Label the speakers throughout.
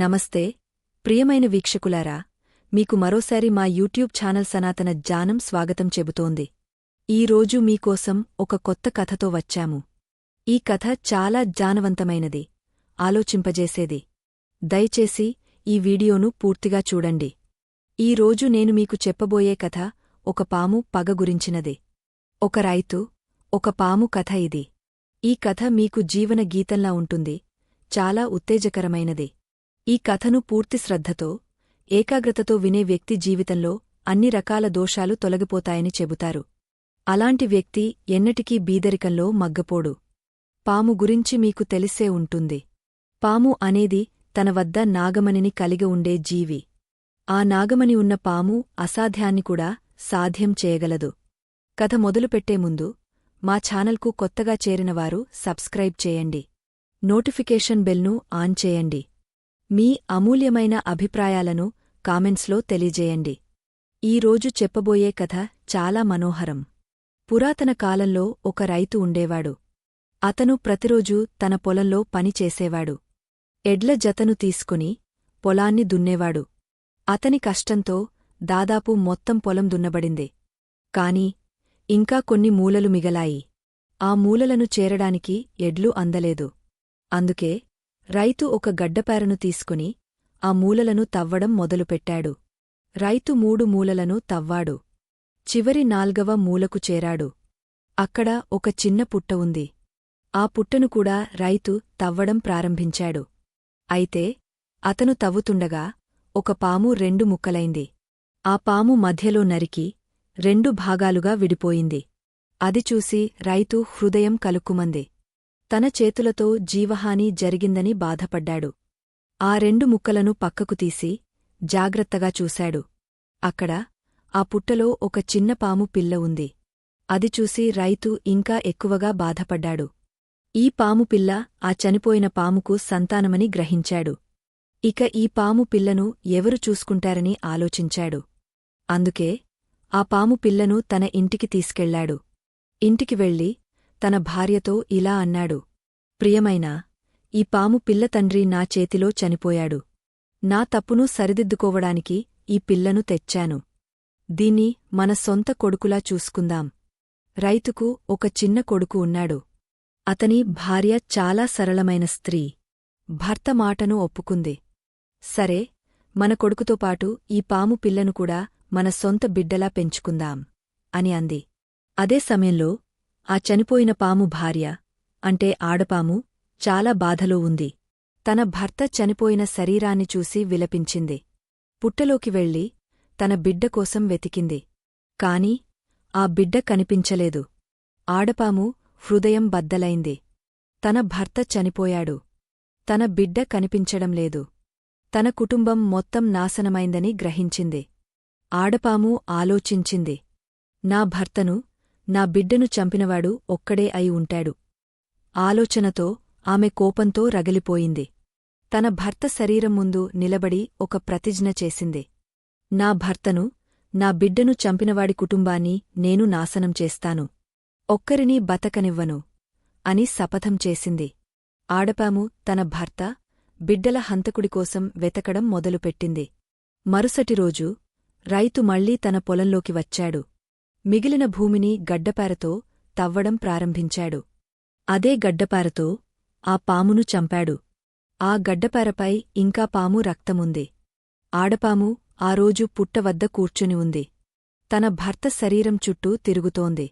Speaker 1: నమస్తే ప్రియమైన వీక్షకులారా మీకు మరోసారి మా యూట్యూబ్ ఛానల్ సనాతన జానం స్వాగతం చెబుతోంది. ఈ రోజు మీకోసం ఒక కొత్త కథతో వచ్చాము. ఈ కథ చాలా జానవంతమైనది ఆలోచింపజేసేది. దయచేసి ఈ వీడియోను పూర్తిగా చూడండి. ఈ రోజు నేను మీకు చెప్పబోయే కథ ఒక పాము పగ గురించినది. ఒక రైతు ఒక పాము కథ ఇది. ఈ కథ మీకు జీవన గీతంలా ఉంటుంది. చాలా ఉత్తేజకరమైనది. ఈ కథను పూర్తి శ్రద్ధతో ఏకాగ్రతతో వినే వ్యక్తి జీవితంలో అన్ని రకాల దోషాలు తొలగిపోతాయని చెబుతారు. అలాంటి వ్యక్తి ఎన్నటికీ బీదరికంలో మగ్గపోడు. పాము గురించి మీకు తెలిసే ఉంటుంది. పాము అనేది తన వద్ద నాగమణిని కలిగి ఉండే జీవి. ఆ నాగమణి ఉన్న పాము అసాధ్యాన్ని కూడా సాధ్యం చేయగలదు. కథ మొదలుపెట్టే ముందు మా ఛానల్కు కొత్తగా చేరినవారు సబ్స్క్రైబ్ చేయండి. నోటిఫికేషన్ బెల్ను ఆన్ చేయండి. మీ అమూల్యమైన అభిప్రాయాలను కామెంట్స్లో తెలియజేయండి. ఈరోజు చెప్పబోయే కథ చాలా మనోహరం. పురాతన కాలంలో ఒక రైతు ఉండేవాడు. అతను ప్రతిరోజూ తన పొలంలో పని చేసేవాడు. ఎడ్ల జతను తీసుకుని పొలాన్ని దున్నేవాడు. అతని కష్టంతో దాదాపు మొత్తం పొలం దున్నబడింది. కాని ఇంకా కొన్ని మూలలు మిగలాయి. ఆ మూలలను చేరడానికి ఎడ్లు అందలేదు. అందుకే రైతు ఒక గడ్డపారను తీసుకుని ఆ మూలలను తవ్వడం మొదలుపెట్టాడు. రైతు మూడు మూలలను తవ్వాడు. చివరి నాల్గవ మూలకు చేరాడు. అక్కడ ఒక చిన్న పుట్ట ఉంది. ఆ పుట్టను కూడా రైతు తవ్వడం ప్రారంభించాడు. అయితే అతను తవ్వుతుండగా ఒక పాము రెండు ముక్కలైంది. ఆ పాము మధ్యలో నరికి రెండు భాగాలుగా విడిపోయింది. అది చూసి రైతు హృదయం కలుక్కుమంది. తన చేతులతో జీవహాని జరిగిందని బాధపడ్డాడు. ఆ రెండు ముక్కలను పక్కకు తీసి జాగ్రత్తగా చూశాడు. అక్కడ ఆ పుట్టలో ఒక చిన్న పాము పిల్ల ఉంది. అది చూసి రైతు ఇంకా ఎక్కువగా బాధపడ్డాడు. ఈ పాము పిల్ల ఆ చనిపోయిన పాముకు సంతానమని గ్రహించాడు. ఇక ఈ పాము పిల్లను ఎవరు చూసుకుంటారని ఆలోచించాడు. అందుకే ఆ పాము పిల్లను తన ఇంటికి తీసుకెళ్ళాడు. ఇంటికి వెళ్ళి తన భార్యతో ఇలా అన్నాడు. ప్రియమైనా ఈ పాము పిల్ల తండ్రి నా చేతిలో చనిపోయాడు. నా తప్పును సరిదిద్దుకోవడానికి ఈ పిల్లను తెచ్చాను. దీన్ని మన సొంత కొడుకులా చూసుకుందాం. రైతుకు ఒక చిన్న కొడుకు ఉన్నాడు. అతని భార్య చాలా సరళమైన స్త్రీ. భర్త మాటను ఒప్పుకుంది. సరే మన కొడుకుతో పాటు ఈ పాము పిల్లను కూడా మన సొంత బిడ్డలా పెంచుకుందాం అని అంది. అదే సమయంలో ఆ చనిపోయిన పాము భార్య అంటే ఆడపాము చాలా బాధలో ఉంది. తన భర్త చనిపోయిన శరీరాన్ని చూసి విలపించింది. పుట్టలోకి వెళ్ళి తన బిడ్డ కోసం వెతికింది. కాని ఆ బిడ్డ కనిపించలేదు. ఆడపాము హృదయం బద్దలైంది. తన భర్త చనిపోయాడు. తన బిడ్డ కనిపించడం లేదు. తన కుటుంబం మొత్తం నాశనమైందని గ్రహించింది. ఆడపాము ఆలోచించింది. నా భర్తను నా బిడ్డను చంపినవాడు ఒక్కడే అయి ఉంటాడు. ఆలోచనతో ఆమె కోపంతో రగిలిపోయింది. తన భర్త శరీరం ముందు నిలబడి ఒక ప్రతిజ్ఞ చేసింది. నా భర్తను నా బిడ్డను చంపినవాడి కుటుంబాన్ని నేను నాశనం చేస్తాను. ఒక్కరినీ బతకనివ్వను అని శపథం చేసింది. ఆడపాము తన భర్త బిడ్డల హంతకుడి కోసం వెతకడం మొదలుపెట్టింది. మరుసటి రోజు రైతు మళ్ళీ తన పొలంలోకి వచ్చాడు. మిగిలిన భూమిని గడ్డపారతో తవ్వడం ప్రారంభించాడు. అదే గడ్డపారతో ఆ పామును చంపాడు. ఆ గడ్డపారపై ఇంకా పాము రక్తముంది. ఆడపాము ఆ రోజు పుట్టవద్ద కూర్చుని ఉంది. తన భర్త శరీరం చుట్టూ తిరుగుతోంది.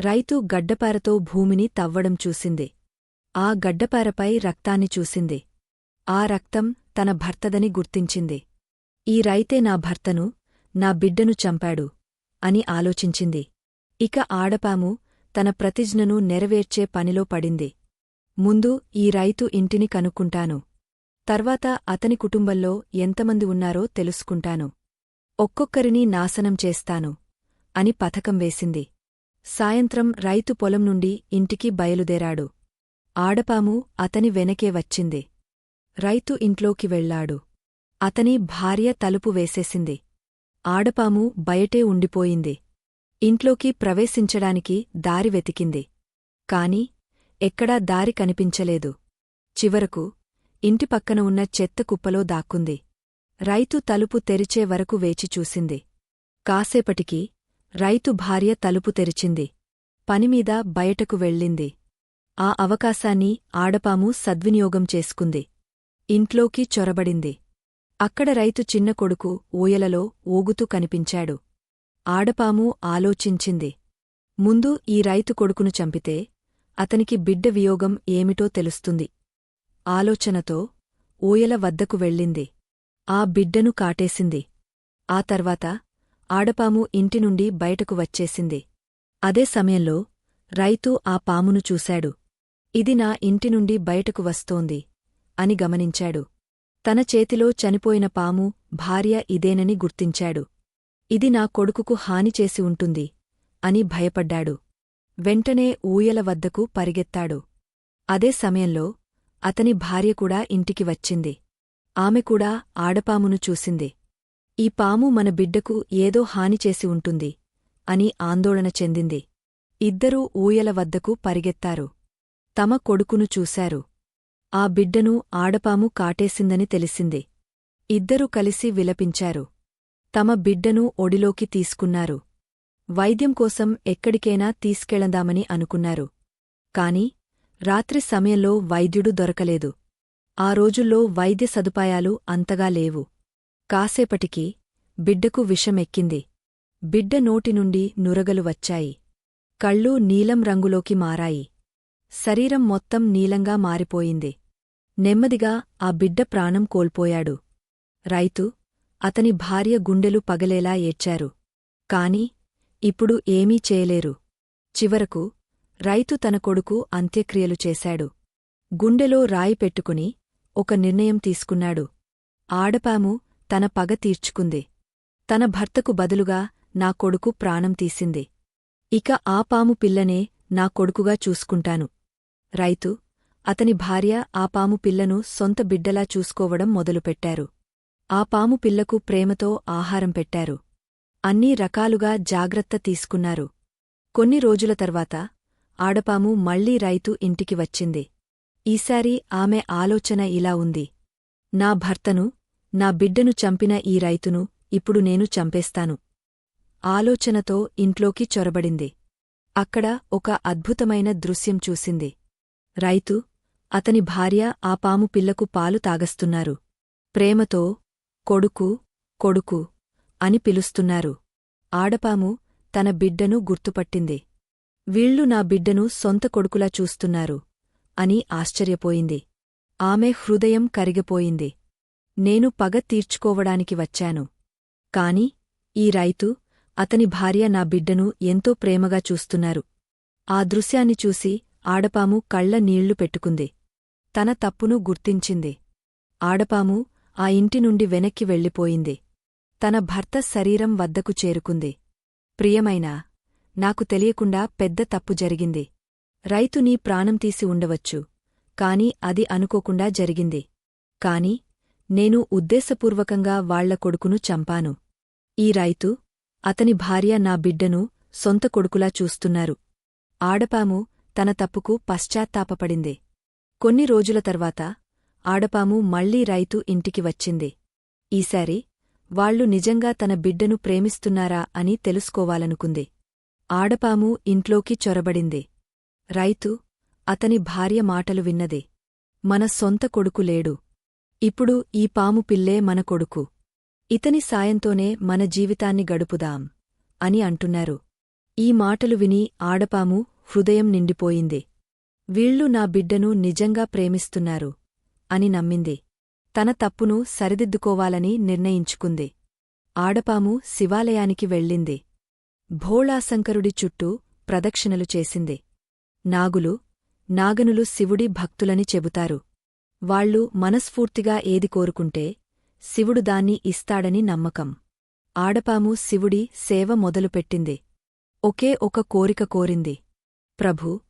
Speaker 1: రైతు గడ్డపారతో భూమిని తవ్వడం చూసింది. ఆ గడ్డపారపై రక్తాన్ని చూసింది. ఆ రక్తం తన భర్తదని గుర్తించింది. ఈ రైతే నా భర్తను నా బిడ్డను చంపాడు. అని ఆలోచించింది. ఇక ఆడపాము తన ప్రతిజ్ఞను నెరవేర్చే పనిలో పడింది. ముందు ఈ రైతు ఇంటిని కనుక్కుంటాను. తర్వాత అతని కుటుంబంలో ఎంతమంది ఉన్నారో తెలుసుకుంటాను. ఒక్కొక్కరిని నాశనం చేస్తాను అని పథకం వేసింది. సాయంత్రం రైతు పొలం నుండి ఇంటికి బయలుదేరాడు. ఆడపాము అతని వెనకే వచ్చింది. రైతు ఇంట్లోకి వెళ్ళాడు అతని భార్య తలుపు వేసేసింది. ఆడపాము బయటే ఉండిపోయింది. ఇంట్లోకి ప్రవేశించడానికి దారి వెతికింది. కాని ఎక్కడా దారి కనిపించలేదు. చివరకు ఇంటి పక్కన ఉన్న చెత్త కుప్పలో దాక్కుంది. రైతు తలుపు తెరిచే వరకు వేచి చూసింది. కాసేపటికి రైతు భార్య తలుపు తెరిచింది. పనిమీద బయటకు వెళ్ళింది. ఆ అవకాశాన్ని ఆడపాము సద్వినియోగం చేసుకుంది. ఇంట్లోకి చొరబడింది. అక్కడ రైతు చిన్న కొడుకు ఊయలలో ఊగుతూ కనిపించాడు. ఆడపాము ఆలోచించింది. ముందు ఈ రైతు కొడుకును చంపితే అతనికి బిడ్డ వియోగం ఏమిటో తెలుస్తుంది. ఆలోచనతో ఊయల వద్దకు వెళ్ళింది. ఆ బిడ్డను కాటేసింది. ఆ తర్వాత ఆడపాము ఇంటి నుండి బయటకు వచ్చేసింది. అదే సమయంలో రైతు ఆ పామును చూశాడు. ఇది నా ఇంటి నుండి బయటకు వస్తోంది అని గమనించాడు. తన చేతిలో చనిపోయిన పాము భార్య ఇదేనని గుర్తించాడు. ఇది నా కొడుకుకు హాని చేసి ఉంటుంది అని భయపడ్డాడు. వెంటనే ఊయల వద్దకు పరిగెత్తాడు. అదే సమయంలో అతని భార్య కూడా ఇంటికి వచ్చింది. ఆమె కూడా ఆడపామును చూసింది. ఈ పాము మన బిడ్డకు ఏదో హాని చేసి ఉంటుంది అని ఆందోళన చెందింది. ఇద్దరూ ఊయల వద్దకు పరిగెత్తారు. తమ కొడుకును చూశారు. ఆ బిడ్డను ఆడపాము కాటేసిందని తెలిసింది. ఇద్దరూ కలిసి విలపించారు. తమ బిడ్డను ఒడిలోకి తీసుకున్నారు. వైద్యం కోసం ఎక్కడికైనా తీసుకెళదామని అనుకున్నారు. కాని రాత్రి సమయంలో వైద్యుడు దొరకలేదు. ఆ రోజుల్లో వైద్య సదుపాయాలు అంతగా లేవు. కాసేపటికి బిడ్డకు విషమెక్కింది. బిడ్డ నోటి నుండి నురగలు వచ్చాయి. కళ్ళు నీలం రంగులోకి మారాయి. శరీరం మొత్తం నీలంగా మారిపోయింది. నెమ్మదిగా ఆ బిడ్డ ప్రాణం కోల్పోయాడు. రైతు అతని భార్య గుండెలు పగలేలా ఏడ్చారు. కాని ఇప్పుడు ఏమీ చేయలేరు. చివరకు రైతు తన కొడుకు అంత్యక్రియలు చేశాడు. గుండెలో రాయి పెట్టుకుని ఒక నిర్ణయం తీసుకున్నాడు. ఆడపాము తన పగ తీర్చుకుంది. తన భర్తకు బదులుగా నా కొడుకు ప్రాణం తీసింది. ఇక ఆ పాము పిల్లనే నా కొడుకుగా చూసుకుంటాను. రైతు అతని భార్య ఆ పాము పిల్లను సొంత బిడ్డలా చూసుకోవడం మొదలుపెట్టారు. ఆ పాము పిల్లకు ప్రేమతో ఆహారం పెట్టారు. అన్నీ రకాలుగా జాగ్రత్త తీసుకున్నారు. కొన్ని రోజుల తర్వాత ఆడపాము మళ్ళీ రైతు ఇంటికి వచ్చింది. ఈసారి ఆమె ఆలోచన ఇలా ఉంది. నా భర్తను నా బిడ్డను చంపిన ఈ రైతును ఇప్పుడు నేను చంపేస్తాను. ఆలోచనతో ఇంట్లోకి చొరబడింది. అక్కడ ఒక అద్భుతమైన దృశ్యం చూసింది. రైతు అతని భార్య ఆ పాము పిల్లకు పాలు తాగస్తున్నారు. ప్రేమతో కొడుకు కొడుకు అని పిలుస్తున్నారు. ఆడపాము తన బిడ్డను గుర్తుపట్టింది. వీళ్ళు నా బిడ్డను సొంత కొడుకులా చూస్తున్నారు అని ఆశ్చర్యపోయింది. ఆమె హృదయం కరిగిపోయింది. నేను పగ తీర్చుకోవడానికి వచ్చాను. కాని ఈ రైతు అతని భార్య నా బిడ్డను ఎంతో ప్రేమగా చూస్తున్నారు. ఆ దృశ్యాన్ని చూసి ఆడపాము కళ్ళ నీళ్ళు పెట్టుకుంది. తన తప్పును గుర్తించింది. ఆడపాము ఆ ఇంటి నుండి వెనక్కి వెళ్ళిపోయింది. తన భర్త శరీరం వద్దకు చేరుకుంది. ప్రియమైనా నాకు తెలియకుండా పెద్ద తప్పు జరిగింది. రైతు నీ ప్రాణం తీసి ఉండవచ్చు కాని అది అనుకోకుండా జరిగింది. కాని నేను ఉద్దేశపూర్వకంగా వాళ్ళ కొడుకును చంపాను. ఈ రైతు అతని భార్య నా బిడ్డను సొంత కొడుకులా చూస్తున్నారు. ఆడపాము తన తప్పుకు పశ్చాత్తాపపడింది. కొన్ని రోజుల తర్వాత ఆడపాము మళ్ళీ రైతు ఇంటికి వచ్చింది. ఈసారి వాళ్ళు నిజంగా తన బిడ్డను ప్రేమిస్తున్నారా అని తెలుసుకోవాలనుకుంది. ఆడపాము ఇంట్లోకి చొరబడింది. రైతు అతని భార్య మాటలు విన్నది. మన సొంత కొడుకు లేడు. ఇప్పుడు ఈ పాము పిల్లే మన కొడుకు. ఇతని సాయంతోనే మన జీవితాన్ని గడుపుదాం అని అంటున్నారు. ఈ మాటలు విని ఆడపాము హృదయం నిండిపోయింది. వీళ్ళు నా బిడ్డను నిజంగా ప్రేమిస్తున్నారు అని నమ్మింది. తన తప్పును సరిదిద్దుకోవాలని నిర్ణయించుకుంది. ఆడపాము శివాలయానికి వెళ్ళింది. భోళాశంకరుడి చుట్టూ ప్రదక్షిణలు చేసింది. నాగులు నాగనులు శివుడి భక్తులని చెబుతారు. వాళ్ళు మనస్ఫూర్తిగా ఏది కోరుకుంటే శివుడు దాన్ని ఇస్తాడని నమ్మకం. ఆడపాము శివుడి సేవ మొదలుపెట్టింది. ఒకే ఒక కోరిక కోరింది. ప్రభూ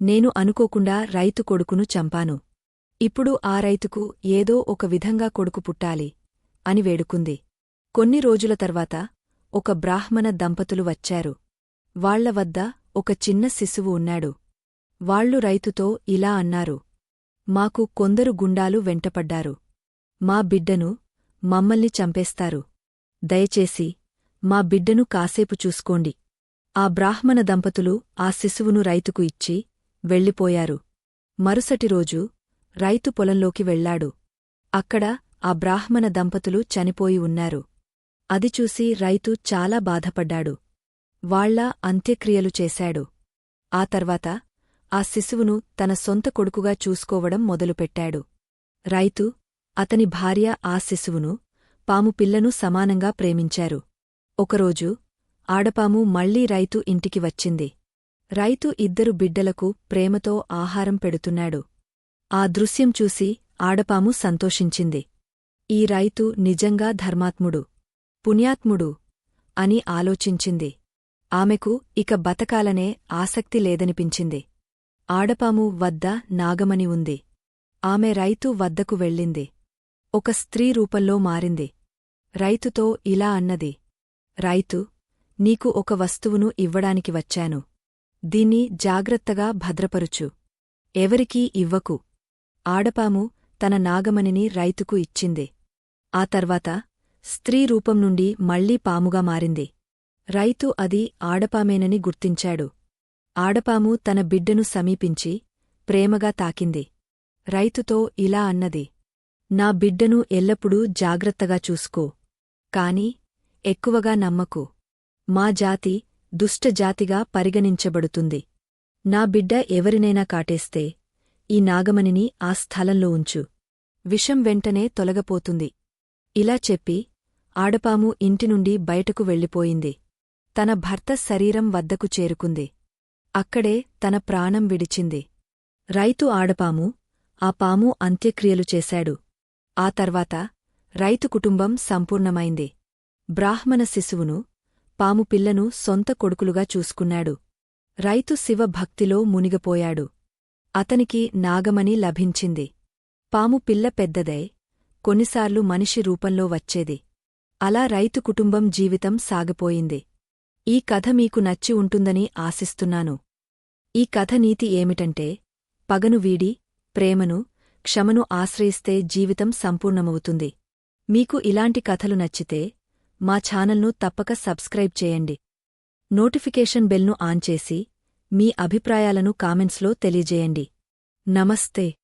Speaker 1: నేను అనుకోకుండా రైతు కొడుకును చంపాను. ఇప్పుడు ఆ రైతుకు ఏదో ఒక విధంగా కొడుకు పుట్టాలి అని వేడుకుంది. కొన్ని రోజుల తర్వాత ఒక బ్రాహ్మణ దంపతులు వచ్చారు. వాళ్ళ వద్ద ఒక చిన్న శిశువు ఉన్నాడు. వాళ్ళు రైతుతో ఇలా అన్నారు. మాకు కొందరు గుండాలు వెంటపడ్డారు. మా బిడ్డను మమ్మల్ని చంపేస్తారు. దయచేసి మా బిడ్డను కాసేపు చూసుకోండి. ఆ బ్రాహ్మణ దంపతులు ఆ శిశువును రైతుకు ఇచ్చి వెళ్ళిపోయారు. మరుసటి రోజు రైతు పొలంలోకి వెళ్ళాడు అక్కడ ఆ బ్రాహ్మణ దంపతులు చనిపోయి ఉన్నారు. అది చూసి రైతు చాలా బాధపడ్డాడు. వాళ్ళ అంత్యక్రియలు చేశాడు. ఆ తర్వాత ఆ శిశువును తన సొంత కొడుకుగా చూసుకోవడం మొదలుపెట్టాడు. రైతు అతని భార్య ఆ శిశువును పాము పిల్లను సమానంగా ప్రేమించారు. ఒకరోజు ఆడపాము మళ్ళీ రైతు ఇంటికి వచ్చింది. రైతు ఇద్దరు బిడ్డలకు ప్రేమతో ఆహారం పెడుతున్నాడు. ఆ దృశ్యం చూసి ఆడపాము సంతోషించింది. ఈ రైతు నిజంగా ధర్మాత్ముడు. పుణ్యాత్ముడు అని ఆలోచించింది. ఆమెకు ఇక బతకాలనే ఆసక్తి లేదనిపించింది. ఆడపాము వద్ద నాగమణి ఉంది. ఆమె రైతు వద్దకు వెళ్ళింది. ఒక స్త్రీ రూపంలో మారింది. రైతుతో ఇలా అన్నది. రైతు నీకు ఒక వస్తువును ఇవ్వడానికి వచ్చాను. దీన్ని జాగ్రత్తగా భద్రపరుచు. ఎవరికీ ఇవ్వకు. ఆడపాము తన నాగమణిని రైతుకు ఇచ్చింది. ఆ తర్వాత స్త్రీ రూపం నుండి మళ్ళీ పాముగా మారింది. రైతు అది ఆడపామేనని గుర్తించాడు. ఆడపాము తన బిడ్డను సమీపించి ప్రేమగా తాకింది. రైతుతో ఇలా అన్నది. నా బిడ్డను ఎల్లప్పుడూ జాగ్రత్తగా చూసుకో. కాని ఎక్కువగా నమ్మకు. మా జాతి దుష్టజాతిగా పరిగణించబడుతుంది. నా బిడ్డ ఎవరినైనా కాటేస్తే ఈ నాగమణిని ఆ స్థలంలో ఉంచు. విషం వెంటనే తొలగపోతుంది. ఇలా చెప్పి ఆడపాము ఇంటినుండి బయటకు వెళ్ళిపోయింది. తన భర్త శరీరం వద్దకు చేరుకుంది. అక్కడే తన ప్రాణం విడిచింది. రైతు ఆడపాము ఆ పాము అంత్యక్రియలు చేశాడు. ఆ తర్వాత రైతు కుటుంబం సంపూర్ణమైంది. బ్రాహ్మణ శిశువును పాము పిల్లను సొంత కొడుకులుగా చూసుకున్నాడు. రైతు శివ భక్తిలో మునిగపోయాడు. అతనికి నాగమణి లభించింది. పాము పిల్ల పెద్దదై. కొన్నిసార్లు మనిషి రూపంలో వచ్చేది. అలా రైతు కుటుంబం జీవితం సాగిపోయింది. ఈ కథ మీకు నచ్చి ఉంటుందని ఆశిస్తున్నాను. ఈ కథ నీతి ఏమిటంటే పగను వీడి ప్రేమను క్షమను ఆశ్రయిస్తే జీవితం సంపూర్ణమవుతుంది. మీకు ఇలాంటి కథలు నచ్చితే మా ఛానల్ను తప్పక సబ్స్క్రైబ్ చేయండి. నోటిఫికేషన్ బెల్ను ఆన్ చేసి మీ అభిప్రాయాలను కామెంట్స్లో తెలియజేయండి. నమస్తే.